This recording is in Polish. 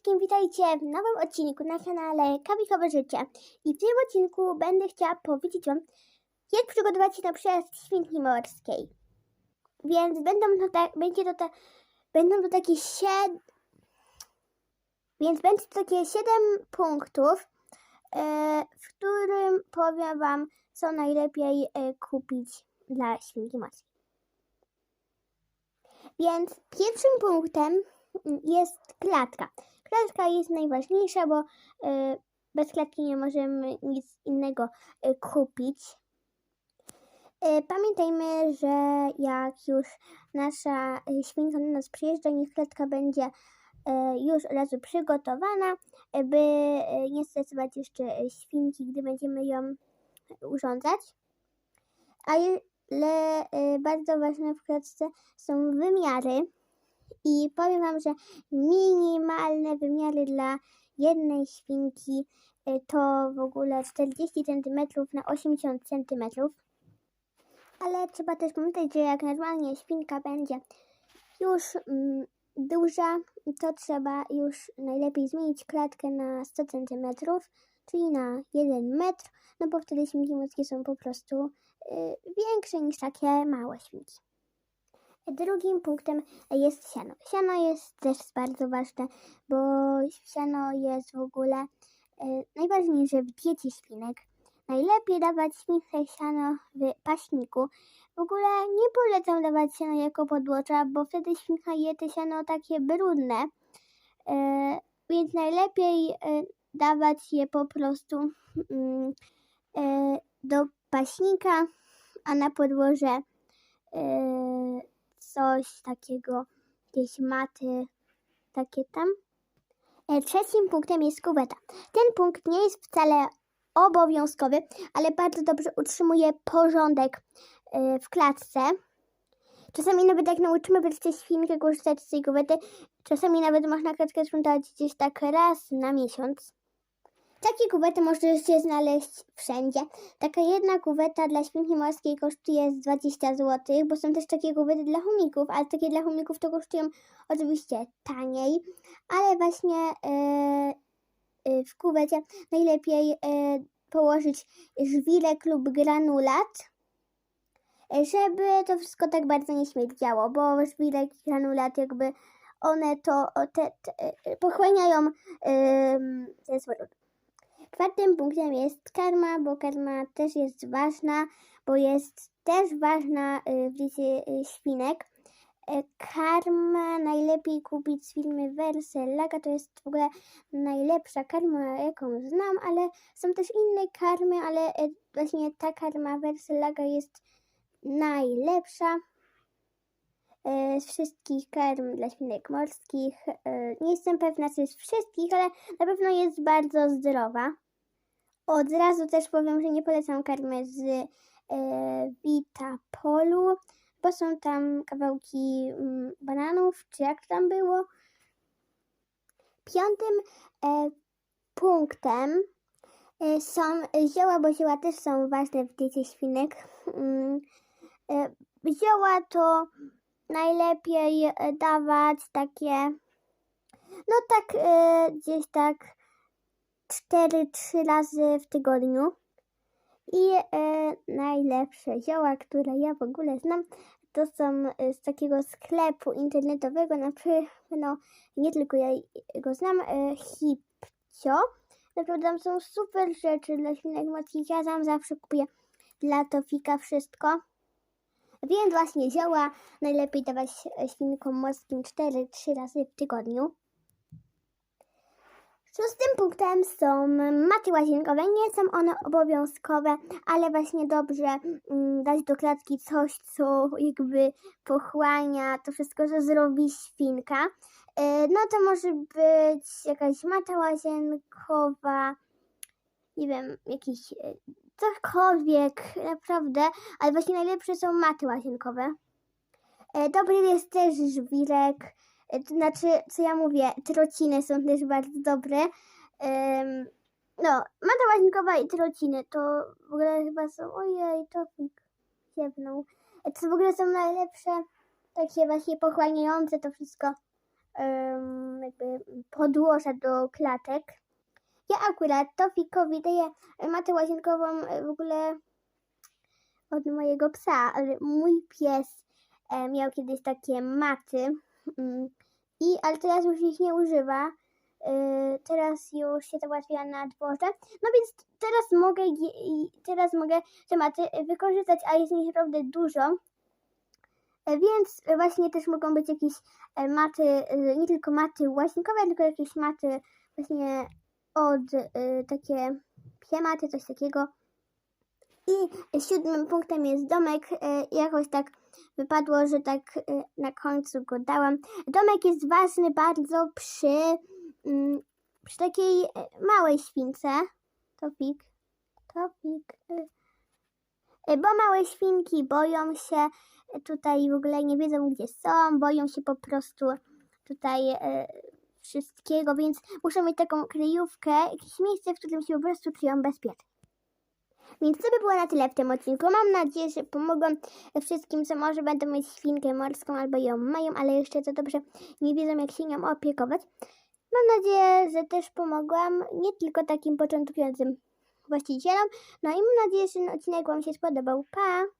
wszystkim, witajcie w nowym odcinku na kanale Kabikowe Życie. I w tym odcinku będę chciała powiedzieć Wam, jak przygotować się na przejazd świnki morskiej. Więc będą to ta, będzie to ta, będą to takie sied... Więc będzie to takie 7 punktów, e, w którym powiem Wam, co najlepiej e, kupić dla świnki morskiej. Więc pierwszym punktem jest klatka. Klatka jest najważniejsza, bo y, bez klatki nie możemy nic innego y, kupić. Y, pamiętajmy, że jak już nasza świnka do nas przyjeżdża, niech klatka będzie już od razu przygotowana, by nie stresować jeszcze świnki, gdy będziemy ją urządzać. Ale bardzo ważne w klatce są wymiary. I powiem Wam, że minimalne wymiary dla jednej świnki y, to w ogóle 40 cm na 80 cm. Ale trzeba też pamiętać, że jak normalnie świnka będzie już mm, duża, to trzeba już najlepiej zmienić klatkę na 100 cm, czyli na 1 metr, no bo wtedy świnki morskie są po prostu y, większe niż takie małe świnki. Drugim punktem jest siano. Siano jest też bardzo ważne, bo siano jest w ogóle e, najważniejsze w diecie świnek. Najlepiej dawać śwince siano w paśniku. W ogóle nie polecam dawać siano jako podłoża, bo wtedy świnka je te siano takie brudne. E, więc najlepiej e, dawać je po prostu mm, do paśnika, a na podłoże coś takiego, jakieś maty, takie tam. E, Trzecim punktem jest kuweta. Ten punkt nie jest wcale obowiązkowy, ale bardzo dobrze utrzymuje porządek e, w klatce. Czasami nawet jak nauczymy wreszcie świnkę korzystać z tej kuwety, czasami nawet można klatkę sprzątać gdzieś tak raz na miesiąc. Takie kuwety możecie znaleźć wszędzie. Taka jedna kuweta dla świnki morskiej kosztuje z 20 zł, bo są też takie kuwety dla chomików, ale takie dla chomików to kosztują oczywiście taniej, ale właśnie e, e, w kuwecie najlepiej e, położyć żwirek lub granulat, żeby to wszystko tak bardzo nie śmierdziało, bo żwirek i granulat jakby one to te, te, pochłaniają em, ten smród. Czwartym punktem jest karma, bo karma też jest ważna, bo jest też ważna y, w diecie y, świnek. E, Karma najlepiej kupić z firmy Versellaga, to jest w ogóle najlepsza karma, jaką znam, ale są też inne karmy, ale e, właśnie ta karma Versellaga jest najlepsza e, z wszystkich karm dla świnek morskich. Nie jestem pewna, czy z wszystkich, ale na pewno jest bardzo zdrowa. Od razu też powiem, że nie polecam karmy z e, Vita Polu, bo są tam kawałki mm, bananów, czy jak tam było. Piątym e, punktem e, są zioła, bo zioła też są ważne w diecie świnek. Mm, e, zioła to najlepiej e, dawać takie, no tak e, gdzieś tak 4-3 razy w tygodniu. I e, najlepsze zioła, które ja w ogóle znam, to są e, z takiego sklepu internetowego, na pewno nie tylko ja go znam, e, Hipcio. Naprawdę tam są super rzeczy dla świnek morskich. Ja tam zawsze kupuję dla Tofika wszystko. Więc właśnie zioła najlepiej dawać e, świnkom morskim 4-3 razy w tygodniu. Szóstym punktem są maty łazienkowe. Nie są one obowiązkowe, ale właśnie dobrze mm, dać do klatki coś, co jakby pochłania to wszystko, co zrobi świnka. E, No to może być jakaś mata łazienkowa, nie wiem, jakiś e, cokolwiek, naprawdę, ale właśnie najlepsze są maty łazienkowe. E, Dobry jest też żwirek, znaczy, co ja mówię, trociny są też bardzo dobre. Em, no, mata łazienkowa i trociny to w ogóle chyba są, ojej, topik ziewnął. E, To w ogóle są najlepsze, takie właśnie pochłaniające to wszystko em, jakby podłoża do klatek. Ja akurat Tofikowi daję matę łazienkową e, w ogóle od mojego psa, ale mój pies e, miał kiedyś takie maty, i, ale teraz już ich nie używa. E, teraz już się załatwia na dworze. No więc teraz mogę, teraz mogę te maty wykorzystać, a jest ich naprawdę dużo. E, Więc właśnie też mogą być jakieś e, maty, e, nie tylko maty łazienkowe, tylko jakieś maty właśnie od e, takie psie maty, coś takiego. I siódmym punktem jest domek. E, Jakoś tak wypadło, że tak e, na końcu go dałam. Domek jest ważny bardzo przy, mm, przy takiej e, małej śwince. Topik. Topik. Bo małe świnki boją się tutaj w ogóle nie wiedzą gdzie są, boją się po prostu tutaj wszystkiego, więc muszą mieć taką kryjówkę, jakieś miejsce, w którym się po prostu czują bezpiecznie. Więc to by było na tyle w tym odcinku. Mam nadzieję, że pomogłam wszystkim, co może będą mieć świnkę morską albo ją mają, ale jeszcze to dobrze nie wiedzą, jak się nią opiekować. Mam nadzieję, że też pomogłam nie tylko takim początkującym właścicielom. No i mam nadzieję, że ten odcinek Wam się spodobał. Pa!